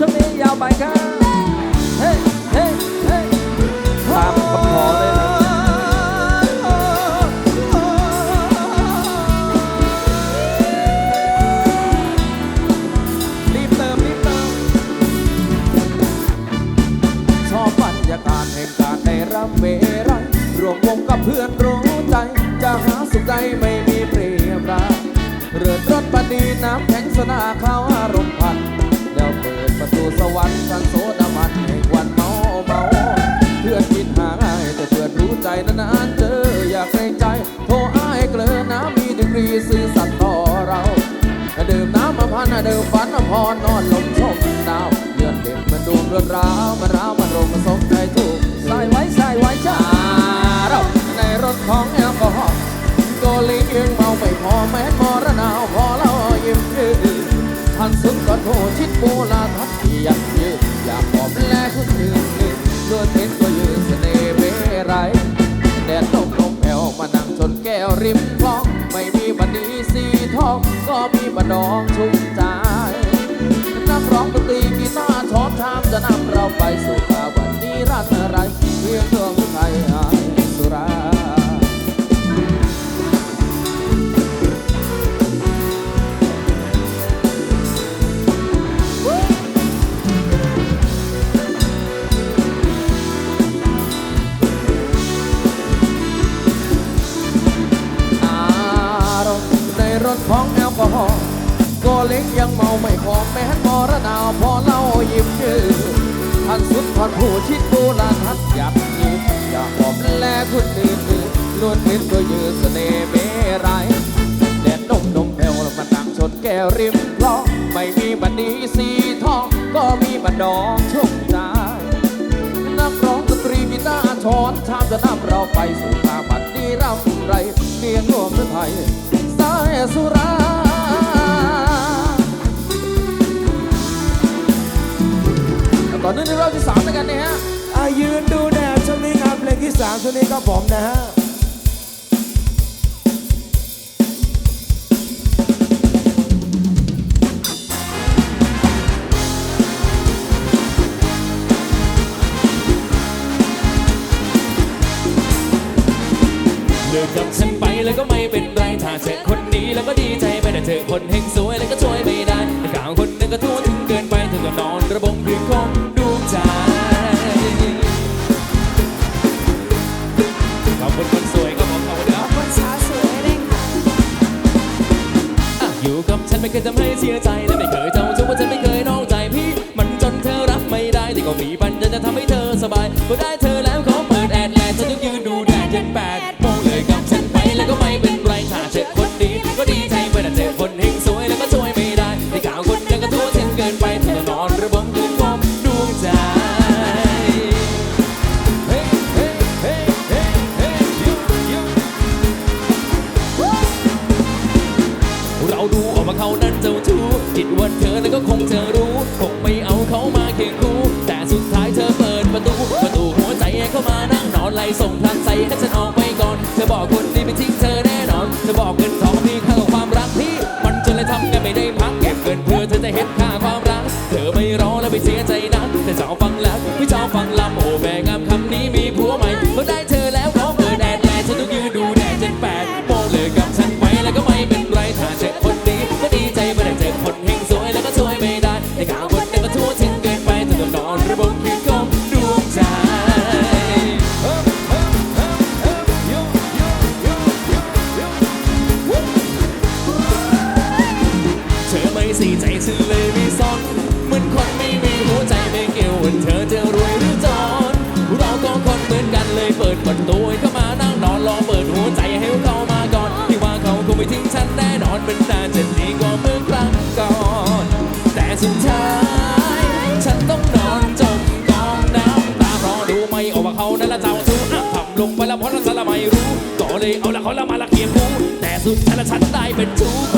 ช่วงนี้ยาวไปครับเฮ้เฮ้เฮ้ตามคำขอเลยนะรีบเติมรีบเติมชอบบรรยากาศแห่งการได้รับเวลารวมวงกับเพื่อนรู้ใจ จะหาสุขใดไม่มีเปรียบราเรือรถปนีน้ำแข็งสนาข้าวอารมณ์พัน วรรค์สันโสดามันแห่งวันเมาเมาเพื่อนคิดหาง่ายแต่เพื่อนรู้ใจนานๆเจออยากเกรงใจ โทรอ้ายเกลือน้ำมีดีกรีซื่อสัตย์ต่อเราดื่มน้ำมาพันดื่มฝันมาพรนอนลมชมดาวเลือนเด็กมันดวงเรือนร้าวมันร้าวมันรงมันสมใจถูกใส่ไว้ใส่ไว้จ้าเราในรถของแอลกอฮอล์โกลีเองเมาไม่พอแม้นมรณาวพอเรายิ้มยืนทันสุดก็โทษชิดโบลาทัด ริมคลอง ไม่มีบันนีสีทอง ก็มีบันดองชุ่มใจนักร้องดนตรีกีตาร์ชอนชามจะนำเราไปสู่ ของแอลกอฮอล์ก็เล็กยังเมาไม่พอแม้นมรณาวพอเล่ายิ้มยืนท่านสุดท่านผู้ชิดโบราณทัดอยากยืนอยากบอกแลคุณตื่นตื่นล้วนเห็นก็ยืนเสน่ห์เมรัยแดดนมนมแผ่วมานั่งชนแก้วริมคลองไม่มีบันดีสีทอง ก็มีบันดองชุ่มใจนักร้องดนตรีกีตาร์ช้อนชามจะนำเราไปสู่ภาพันธ์นี้รำไรเมียงรวมไทยสาย สุราแล้วต่อเนื่องในรอบที่สามด้วยกันนะฮะ อายืนดูแดดช่วงนี้ครับเพลงที่สามช่วงนี้ก็ผมนะฮะ คนเฮงสวยแล้วก็ช่วยไม่ได้แต่ข่าวคนหนึงก็ทั่วถึงเกินไปเธอก็นอนระบมเพียงของดวงใจขอบคุณคนสวยครับผมขอบคุณครับคนสาวสวยเร่งค่ะอะอยู่กับฉันไม่เคยทำให้เสียใจ กว่าเมื่อครั้งก่อน แต่สุดท้าย ฉันต้องนอนจมกองน้ำตาเพราะดูไม่ออกว่าเขานั้นละเจ้าชู้ทำลงไปแล้วเพราะนั้นสละไม่รู้ ก็เลยเอาละเขาละมาละเกียบกูแต่สุดท้ายล้วฉันได้เป็นชู้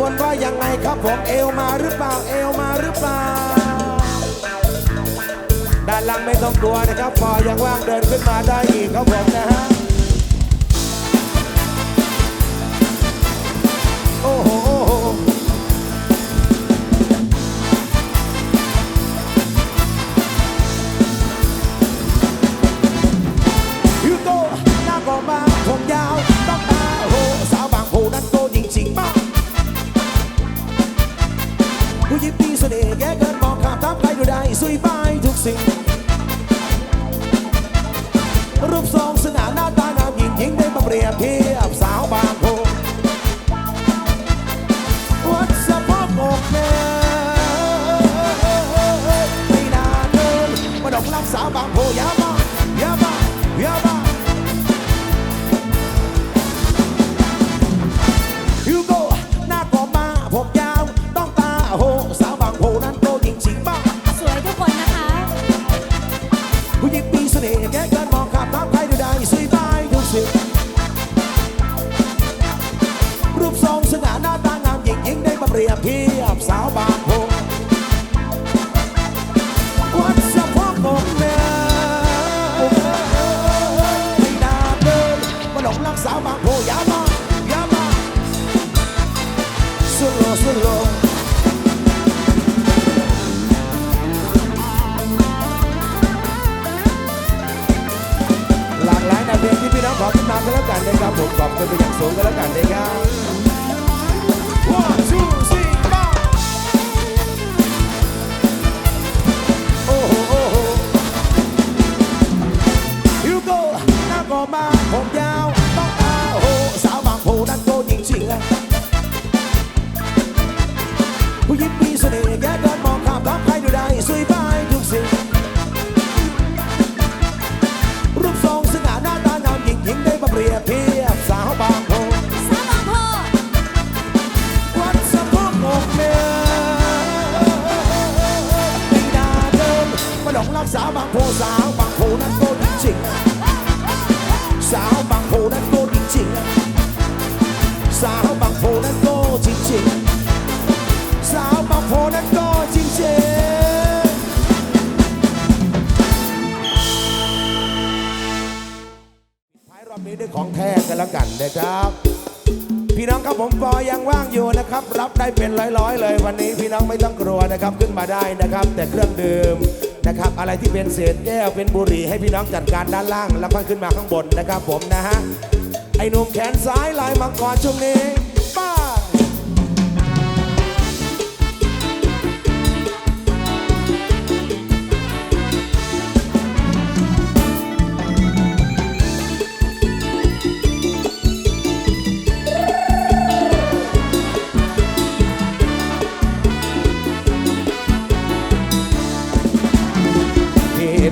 วนว่ายังไงครับผมเอวมาหรือเปล่าเอวมาหรือเปล่า ด้านล่างไม่ต้องกลัวนะครับฟอยังว่างเดินขึ้นมาได้อีกครับผมนะฮะโอ้โห Rồi Would it be so near? ามกันแล้วกันนะครับผมขอบคุณเป็นอย่างสูงกันแล้วกันนะครับ กันนะครับ พี่น้องครับผมปอยังว่างอยู่นะครับ รับได้เป็นร้อยๆ เลยวันนี้พี่น้องไม่ต้องกลัวนะครับขึ้นมาได้นะครับ แต่เครื่องดื่มนะครับ อะไรที่เป็นเศษแก้วเป็นบุหรี่ให้พี่น้องจัดการด้านล่าง แล้วค่ขึ้นมาข้างบนนะครับ ผมนะฮะไอ้หนุ่มแขนซ้ายลายมังกรช่วงนี้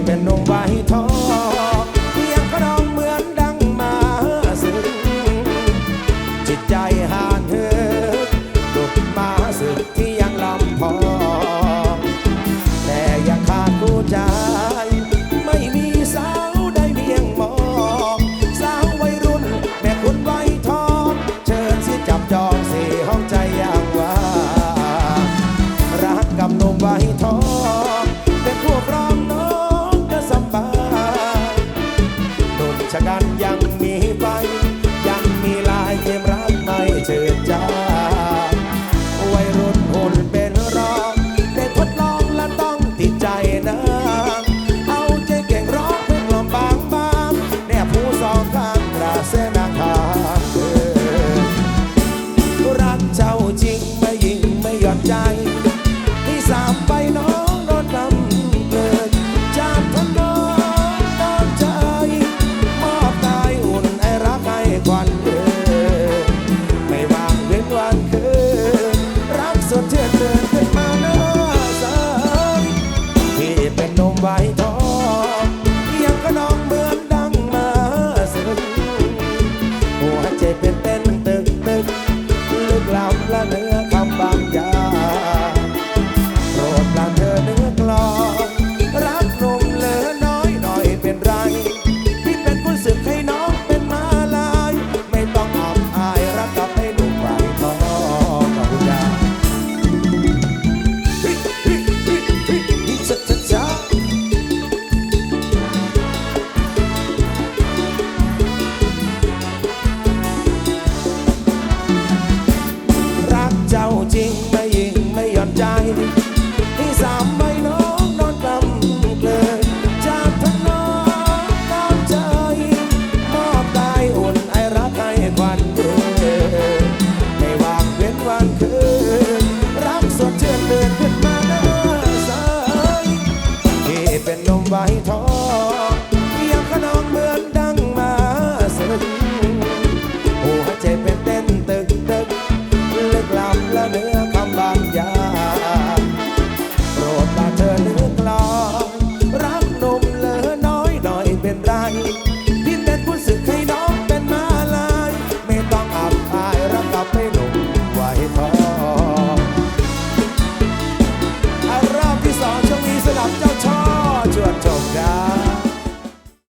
เป็นนมไว้ท้อง ฉันยังมี right on.